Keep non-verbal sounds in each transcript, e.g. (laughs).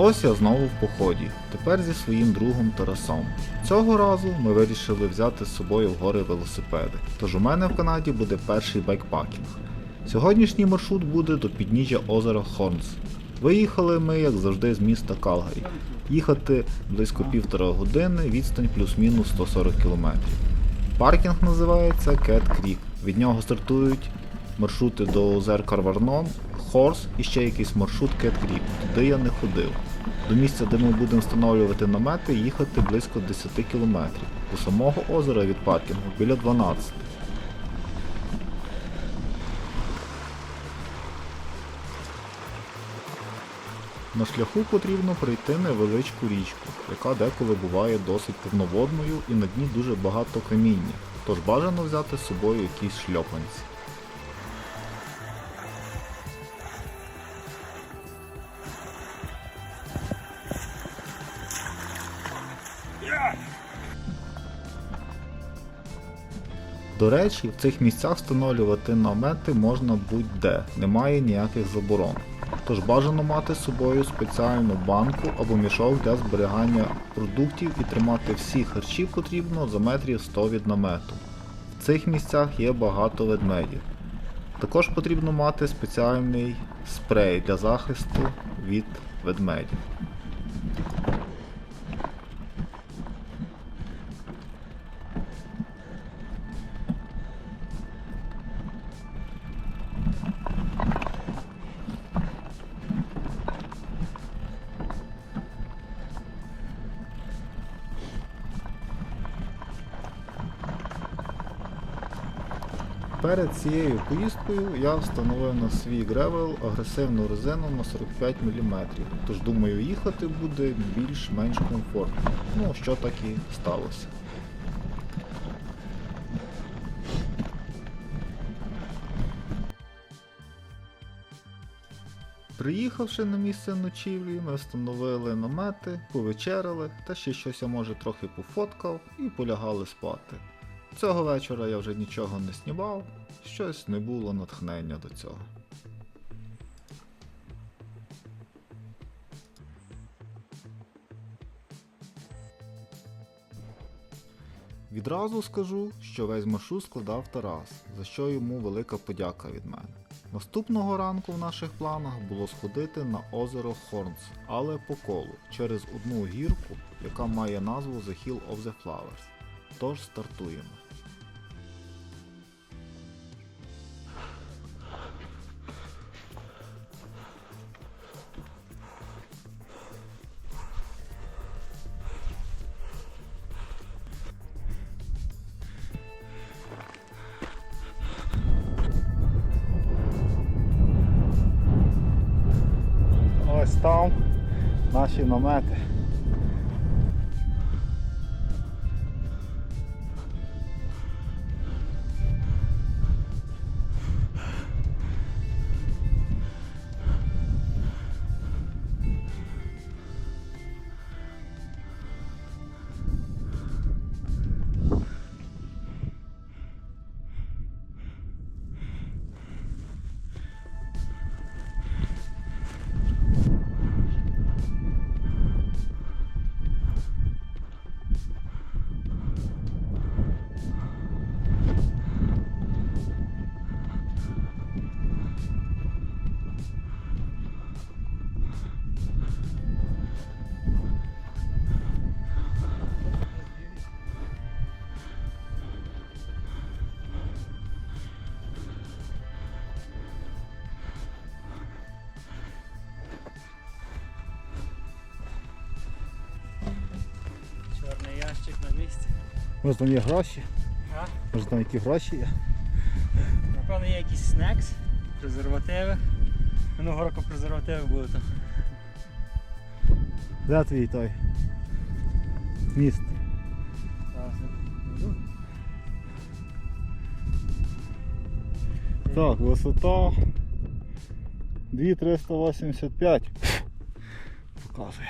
Ось я знову в поході, тепер зі своїм другом Тарасом. Цього разу ми вирішили взяти з собою в гори велосипеди, тож у мене в Канаді буде перший байкпакінг. Сьогоднішній маршрут буде до підніжжя озера Хорнс. Виїхали ми, як завжди, з міста Калгарі. Їхати близько півтора години, відстань плюс-мінус 140 км. Паркінг називається Cat Creek. Від нього стартують маршрути до озер Карварнон, Хорс і ще якийсь маршрут Cat Creek. Туди я не ходив. До місця, де ми будемо встановлювати намети, їхати близько 10 км. До самого озера від паркінгу біля 12. На шляху потрібно пройти невеличку річку, яка деколи буває досить повноводною і на дні дуже багато каміння, тож бажано взяти з собою якісь шльопанці. До речі, в цих місцях встановлювати намети можна будь-де, немає ніяких заборон. Тож бажано мати з собою спеціальну банку або мішок для зберігання продуктів і тримати всі харчі потрібно за метрів 100 від намету. В цих місцях є багато ведмедів. Також потрібно мати спеціальний спрей для захисту від ведмедів. Перед цією поїздкою я встановив на свій гревел агресивну резину на 45 мм, тож думаю їхати буде більш-менш комфортно. Ну, що так і сталося. Приїхавши на місце ночівлі, ми встановили намети, повечеряли, та ще щось я може трохи пофоткав і полягали спати. Цього вечора я вже нічого не снімав, щось не було натхнення до цього. Відразу скажу, що весь маршрут складав Тарас, за що йому велика подяка від мене. Наступного ранку в наших планах було сходити на озеро Хорнс, але по колу, через одну гірку, яка має назву The Hill of the Flowers. Тож стартуємо. Ось там наші Може там є гроші? А? Може там які гроші є? Напевно є якісь снекс, презервативи. Минулого року презервативи були там. Де твій той? Міст. Так, висота 2385. Показує.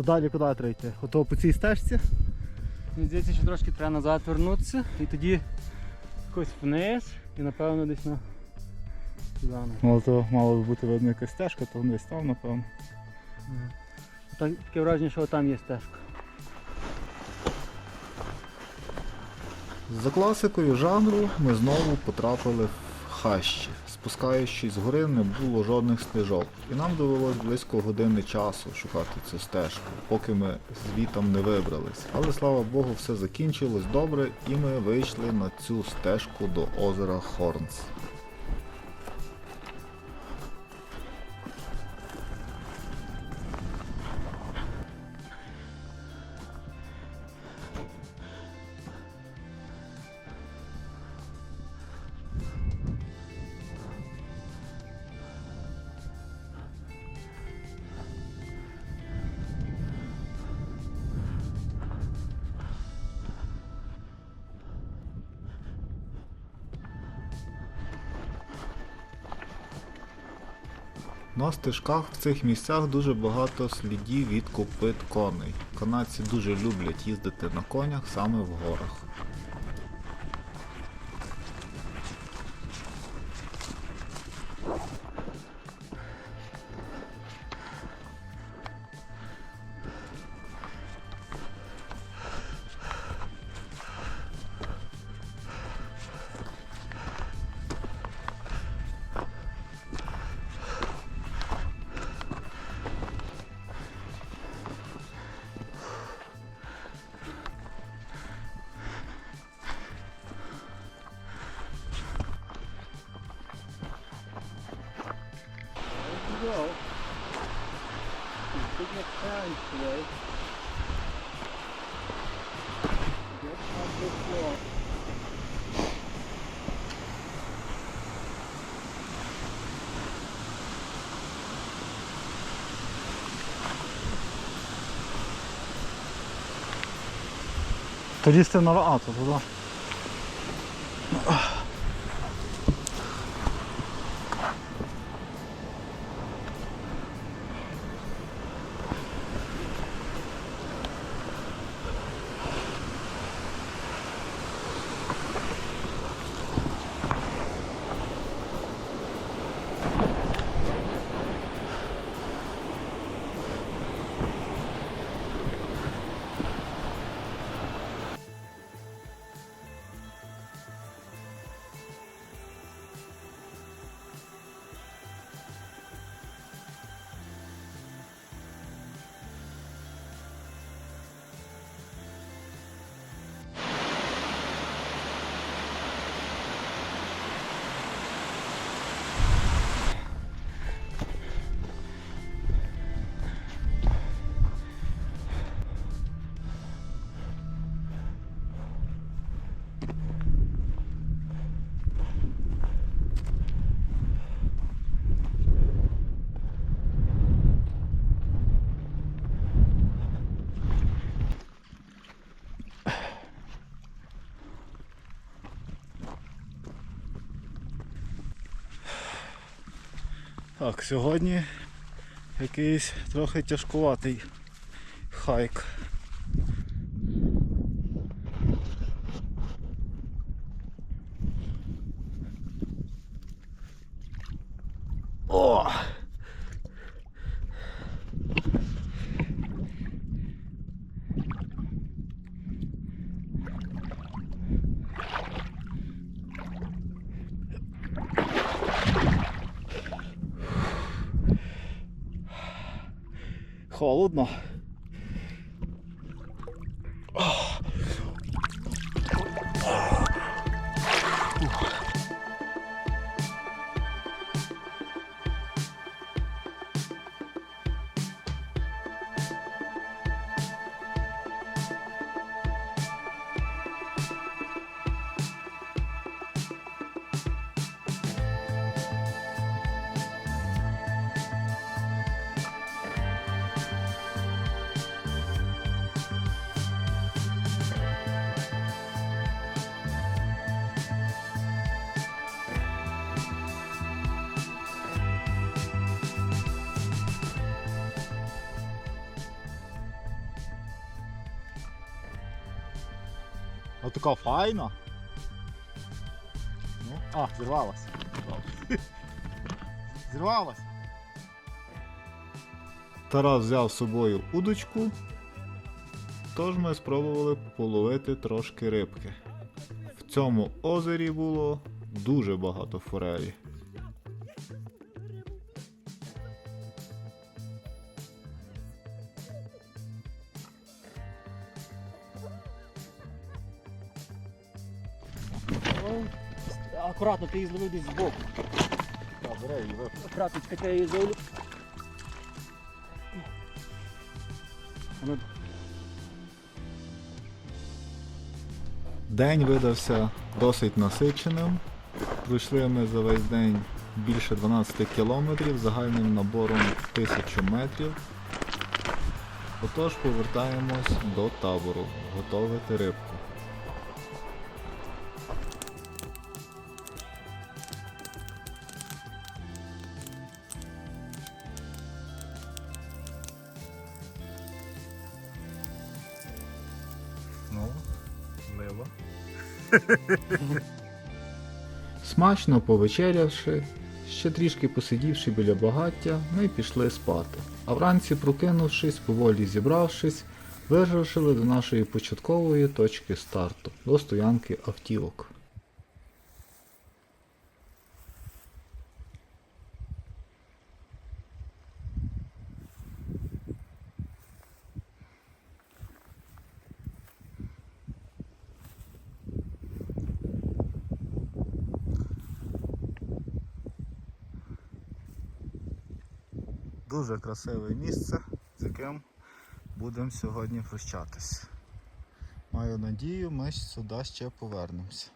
То далі куди треба йти? Ото по цій стежці? Мені здається, що трошки треба назад вернутися і тоді якось вниз і напевно десь на Туди, ну. Ну, то мало би бути видно якась стежка, то десь там, напевно. Мгм. Так, таке враження, що там є стежка. За класикою жанру ми знову потрапили в хащі. Спускаючись з гори, не було жодних стежок, і нам довелось близько години часу шукати цю стежку, поки ми звітом не вибрались. Але слава Богу, все закінчилось добре, і ми вийшли на цю стежку до озера Хорнс. На стежках в цих місцях дуже багато слідів від копит коней. Канадці дуже люблять їздити на конях саме в горах. slow. Big neck challenge today. Get off this floor. To listy to, to. Так, сьогодні якийсь трохи тяжкуватий хайк. О! Холодно. А така файна. Ну, а, зірвалась. (laughs) Зірвалась. Тарас взяв з собою удочку, тож ми спробували половити трошки рибки. В цьому озері було дуже багато форелі. Акуратно, ти її зловив десь збоку. Так, бери її. Ну, День видався досить насиченим. Пройшли ми за весь день більше 12 кілометрів загальним набором 1000 метрів. Отож повертаємось до табору, готувати рибку. Смачно повечерявши, ще трішки посидівши біля багаття, ми пішли спати. А вранці, прокинувшись, поволі зібравшись, вирушили до нашої початкової точки старту, до стоянки автівок. Дуже красиве місце, з яким будемо сьогодні прощатись. Маю надію, ми сюди ще повернемося.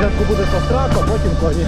Спочатку буде кострак, а потім коні.